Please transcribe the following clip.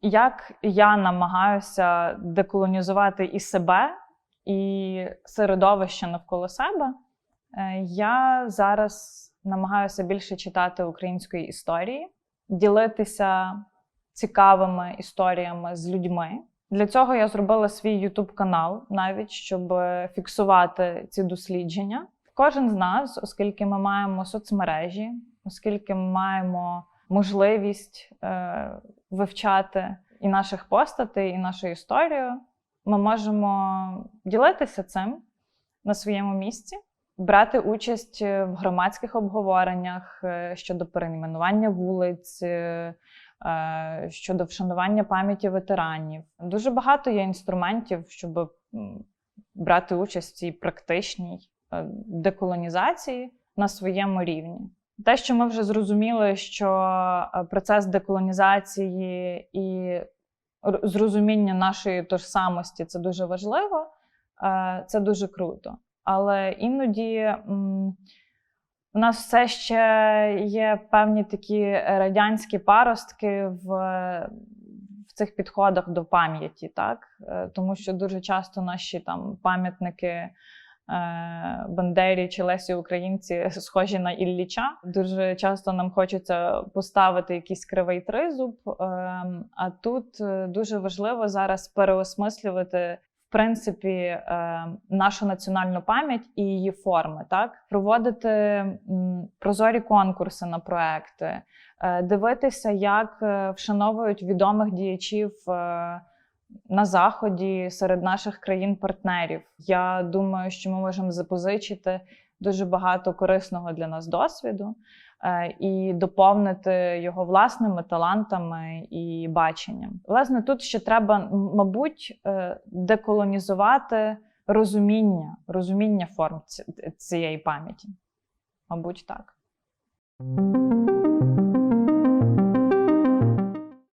Як я намагаюся деколонізувати і себе, і середовище навколо себе, Е, я зараз намагаюся більше читати української історії, ділитися цікавими історіями з людьми. Для цього я зробила свій YouTube канал, навіть щоб фіксувати ці дослідження. Кожен з нас, оскільки ми маємо соцмережі, оскільки ми маємо можливість е, вивчати і наших постатей, і нашу історію, ми можемо ділитися цим на своєму місці, брати участь в громадських обговореннях е, щодо перейменування вулиць. е, е, Щодо вшанування пам'яті ветеранів, дуже багато є інструментів, щоб брати участь в цій практичній е, деколонізації на своєму рівні. Те, що ми вже зрозуміли, що е, процес деколонізації і зрозуміння нашої тожсамості це дуже важливо, е, це дуже круто. Але іноді у нас все ще є певні такі радянські паростки в, в цих підходах до пам'яті, так? Е, Тому що дуже часто наші там пам'ятники Бандері чи Лесі Українці схожі на Ілліча. Дуже часто нам хочеться поставити якийсь кривий тризуб. е, А тут е, дуже важливо зараз переосмислювати. В принципі, е, нашу національну пам'ять і її форми, так проводити прозорі конкурси на проекти, е, дивитися, як е, вшановують відомих діячів е, на заході серед наших країн-партнерів. Я думаю, що ми можемо запозичити дуже багато корисного для нас досвіду е, і доповнити його власними талантами і баченням. Власне, тут ще треба, мабуть, е, деколонізувати розуміння, розуміння форм цієї пам'яті. Мабуть, так.